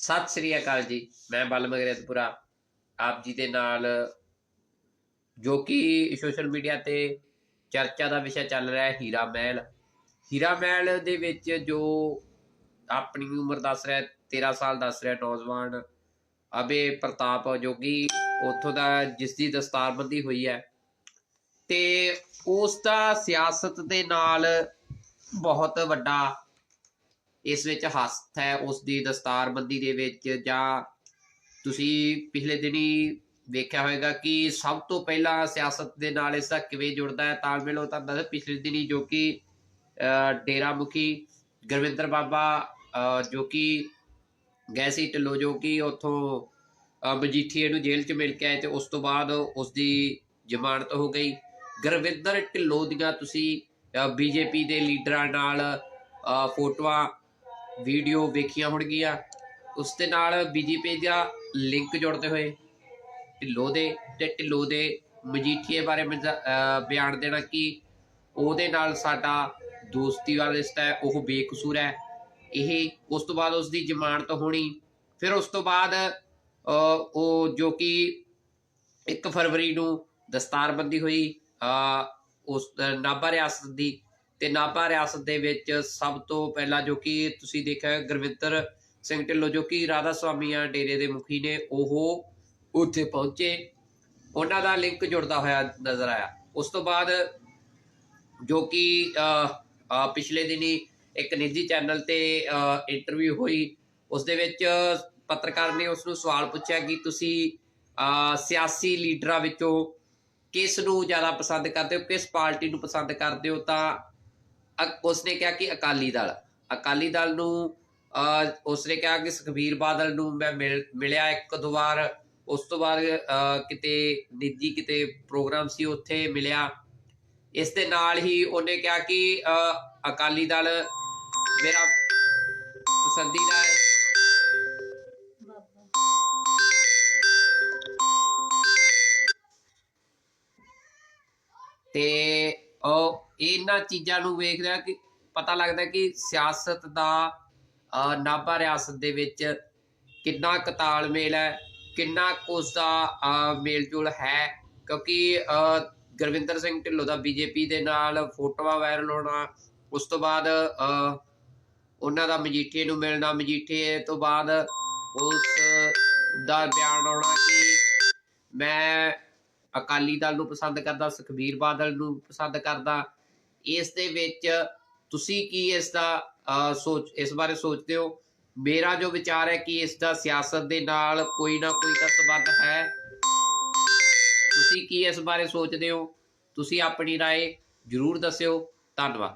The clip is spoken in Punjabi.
ਸਤਿ ਸ੍ਰੀ ਅਕਾਲ ਜੀ। ਮੈਂ ਬਲ ਮਗਰੇਤਪੁਰਾ। ਆਪ ਜੀ ਦੇ ਨਾਲ ਜੋ ਕਿ ਸੋਸ਼ਲ ਮੀਡੀਆ ਤੇ ਚਰਚਾ ਦਾ ਵਿਸ਼ਾ ਚੱਲ ਰਿਹਾ ਹੈ, ਹੀਰਾ ਮਹਿਲ। ਹੀਰਾ ਮਹਿਲ ਦੇ ਵਿੱਚ ਜੋ ਆਪਣੀ ਉਮਰ ਦੱਸ ਰਿਹਾ 13 ਸਾਲ ਦੱਸ ਰਿਹਾ ਨੌਜਵਾਨ ਅਬੇ ਪ੍ਰਤਾਪ ਜੋ ਕਿ ਉੱਥੋਂ ਦਾ ਜਿਸ ਦੀ ਦਸਤਾਰਬੰਦੀ ਹੋਈ ਹੈ। ਤੇ ਉਸ ਦਾ ਸਿਆਸਤ ਦੇ ਨਾਲ ਬਹੁਤ ਵੱਡਾ ਇਸ ਵਿੱਚ ਹਸਤ ਹੈ ਉਸ ਦੀ ਦਸਤਾਰਬੰਦੀ ਦੇ ਵਿੱਚ ਜਾਂ ਤੁਸੀਂ ਪਿਛਲੇ ਦਿਨੀ ਵੇਖਿਆ ਹੋਵੇਗਾ ਕਿ ਸਭ ਤੋਂ ਪਹਿਲਾਂ ਸਿਆਸਤ ਦੇ ਨਾਲ ਇਸ ਦਾ ਕਿਵੇਂ ਜੁੜਦਾ ਹੈ ਤਾਲਮੇਲ ਉਹ ਤਾਂ ਦੱਸ ਪਿਛਲੇ ਦਿਨੀ ਜੋ ਕਿ ਅਹ, ਡੇਰਾ ਮੁਖੀ ਗੁਰਵਿੰਦਰ ਬਾਬਾ ਜੋ ਕਿ ਗਏ ਸੀ ਢਿੱਲੋਂ ਜੋ ਕਿ ਉੱਥੋਂ ਮਜੀਠੀਏ ਨੂੰ ਜੇਲ੍ਹ 'ਚ ਮਿਲ ਕੇ ਆਏ ਤੇ ਉਸ ਤੋਂ ਬਾਅਦ ਉਸ ਦੀ ਜ਼ਮਾਨਤ ਹੋ ਗਈ। ਗੁਰਵਿੰਦਰ ਢਿੱਲੋਂ ਦੀਆਂ ਤੁਸੀਂ ਬੀਜੇਪੀ ਦੇ ਲੀਡਰਾਂ ਨਾਲ ਫੋਟੋਆਂ ਵੀਡੀਓ ਵੇਖੀਆਂ ਹੋਣਗੀਆਂ। ਉਸ ਦੇ ਨਾਲ ਬੀਜੇਪੀ ਦਾ ਲਿੰਕ ਜੋੜਦੇ ਹੋਏ ਢਿੱਲੋਂ ਦੇ ਤੇ ਢਿੱਲੋਂ ਦੇ ਮਜੀਠੀਏ ਬਾਰੇ ਮਜ਼ਾ- ਬਿਆਨ ਦੇਣਾ ਕਿ ਉਹਦੇ ਨਾਲ ਸਾਡਾ ਦੋਸਤੀ ਵਾਲਾ ਰਿਸ਼ਤਾ ਹੈ, ਉਹ ਬੇਕਸੂਰ ਹੈ। ਇਹ ਉਸ ਤੋਂ ਬਾਅਦ ਉਸ ਦੀ ਜ਼ਮਾਨਤ ਹੋਣੀ। ਫਿਰ ਉਸ ਤੋਂ ਬਾਅਦ ਉਹ ਜੋ ਕਿ 1 ਫਰਵਰੀ ਨੂੰ ਦਸਤਾਰਬੰਦੀ ਹੋਈ ਉਸ, ਨਾਭਾ ਰਿਆਸਤ ਦੀ ਤੇ ਨਾਭਾ ਰਿਆਸਤ ਦੇ ਵਿੱਚ ਸਭ ਤੋਂ ਪਹਿਲਾਂ ਜੋ ਕਿ ਤੁਸੀਂ ਦੇਖਿਆ ਗੁਰਵਿੰਦਰ ਸਿੰਘ ਢਿੱਲੋਂ ਜੋ ਕਿ ਰਾਧਾ ਸਵਾਮੀਆਂ ਡੇਰੇ ਦੇ ਮੁਖੀ ਨੇ ਉਹ ਉੱਥੇ ਪਹੁੰਚੇ। ਉਹਨਾਂ ਦਾ ਲਿੰਕ ਜੁੜਦਾ ਹੋਇਆ ਨਜ਼ਰ ਆਇਆ। ਉਸ ਤੋਂ ਬਾਅਦ ਜੋ ਕਿ ਪਿਛਲੇ ਦਿਨੀ ਇੱਕ ਨਿੱਜੀ ਚੈਨਲ ਤੇ ਇੰਟਰਵਿਊ ਹੋਈ। ਉਸ ਦੇ ਵਿੱਚ ਪੱਤਰਕਾਰ ਨੇ ਉਸ ਨੂੰ ਸਵਾਲ ਪੁੱਛਿਆ ਕਿ ਤੁਸੀਂ ਅਹ, ਸਿਆਸੀ ਲੀਡਰਾਂ ਵਿੱਚੋਂ ਕਿਸ ਨੂੰ ਜ਼ਿਆਦਾ ਪਸੰਦ ਕਰਦੇ ਹੋ ਕਿਸ ਪਾਰਟੀ ਨੂੰ ਪਸੰਦ ਕਰਦੇ ਹੋ ਤਾਂ ਉਸਨੇ ਕਿਹਾ ਕਿ ਅਕਾਲੀ ਦਲ। ਅਕਾਲੀ ਦਲ ਨੂੰ ਅਹ, ਉਸਨੇ ਕਿਹਾ ਕਿ ਸੁਖਬੀਰ ਬਾਦਲ ਨੂੰ ਮੈਂ ਮਿਲ- ਮਿਲਿਆ ਇੱਕ ਦੋ ਵਾਰ। ਉਸ ਤੋਂ ਬਾਅਦ ਕਿਤੇ ਨਿੱਜੀ ਕਿਤੇ ਪ੍ਰੋਗਰਾਮ ਸੀ ਉੱਥੇ ਮਿਲਿਆ। ਇਸ ਦੇ ਨਾਲ ਹੀ ਉਹਨੇ ਕਿਹਾ ਕਿ ਅਕਾਲੀ ਦਲ ਮੇਰਾ ਪਸੰਦੀਦਾ ਹੈ। ਤੇ ਉਹ ਇਹਨਾਂ ਚੀਜ਼ਾਂ ਨੂੰ ਵੇਖਦਾ ਕਿ ਪਤਾ ਲੱਗਦਾ ਕਿ ਸਿਆਸਤ ਦਾ ਨਾਭਾ ਰਿਆਸਤ ਦੇ ਵਿੱਚ ਕਿੰਨਾ ਕੁ ਤਾਲਮੇਲ ਹੈ ਕਿੰਨਾ ਕੁ ਉਸ ਦਾ ਅਹ, ਮੇਲ-ਜੋਲ ਹੈ ਕਿਉਂਕਿ ਗੁਰਵਿੰਦਰ ਸਿੰਘ ਢਿੱਲੋਂ ਦਾ ਬੀਜੇਪੀ ਦੇ ਨਾਲ ਫੋਟੋਆਂ ਵਾਇਰਲ ਹੋਣਾ ਉਸ ਤੋਂ ਬਾਅਦ ਉਹਨਾਂ ਦਾ ਮਜੀਠੀਏ ਨੂੰ ਮਿਲਣਾ ਮਜੀਠੇ ਤੋਂ ਬਾਅਦ ਉਸ ਦਾ ਬਿਆਨ ਆਉਣਾ ਕਿ ਮੈਂ ਅਕਾਲੀ ਦਲ ਨੂੰ ਪਸੰਦ ਕਰਦਾ ਸੁਖਬੀਰ ਬਾਦਲ ਨੂੰ ਪਸੰਦ ਕਰਦਾ ਇਸ ਦੇ ਵਿੱਚ ਤੁਸੀਂ ਕੀ ਇਸ ਦਾ ਅਹ, ਸੋਚ ਇਸ ਬਾਰੇ ਸੋਚਦੇ ਹੋ ਮੇਰਾ ਜੋ ਵਿਚਾਰ ਹੈ ਕਿ ਇਸ ਦਾ ਸਿਆਸਤ ਦੇ ਨਾਲ ਕੋਈ ਨਾ ਕੋਈ ਤਾਂ ਸੰਬੰਧ ਹੈ ਤੁਸੀਂ ਕੀ ਇਸ ਬਾਰੇ ਸੋਚਦੇ ਹੋ ਤੁਸੀਂ ਆਪਣੀ رائے ਜਰੂਰ ਦੱਸਿਓ ਧੰਨਵਾਦ